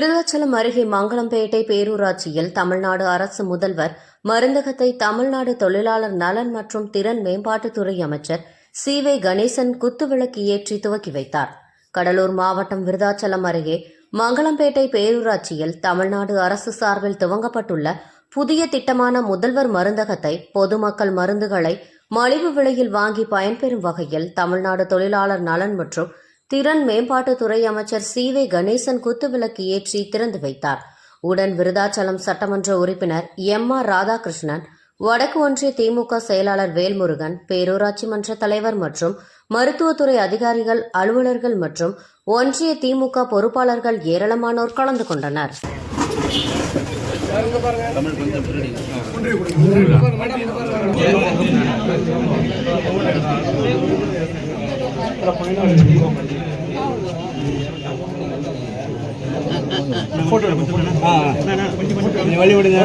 விருதாச்சலம் அருகே மங்களம்பேட்டை பேரூராட்சியில் தமிழ்நாடு அரசு முதல்வர் மருந்தகத்தை தமிழ்நாடு தொழிலாளர் நலன் மற்றும் திறன் மேம்பாட்டுத்துறை அமைச்சர் சி வே கணேசன் குத்துவிளக்கு ஏற்றி துவக்கி வைத்தார். கடலூர் மாவட்டம் விருதாச்சலம் அருகே மங்களம்பேட்டை பேரூராட்சியில் தமிழ்நாடு அரசு சார்பில் துவங்கப்பட்டுள்ள புதிய திட்டமான முதல்வர் மருந்தகத்தை பொதுமக்கள் மருந்துகளை மலிவு விலையில் வாங்கி பயன்பெறும் வகையில் தமிழ்நாடு தொழிலாளர் நலன் மற்றும் திறன் மேம்பாட்டுத்துறை அமைச்சர் சி வே கணேசன் குத்துவிளக்கு ஏற்றி திறந்து வைத்தார். உடன் விருதாச்சலம் சட்டமன்ற உறுப்பினர் எம் ஆர் ராதாகிருஷ்ணன் வடக்கு ஒன்றிய திமுக செயலாளர் வேல்முருகன் பேரூராட்சி மன்ற தலைவர் மற்றும் மருத்துவத்துறை அதிகாரிகள் அலுவலர்கள் மற்றும் ஒன்றிய திமுக பொறுப்பாளர்கள் ஏராளமானோர் கலந்து கொண்டனர். வழி விடுங்க.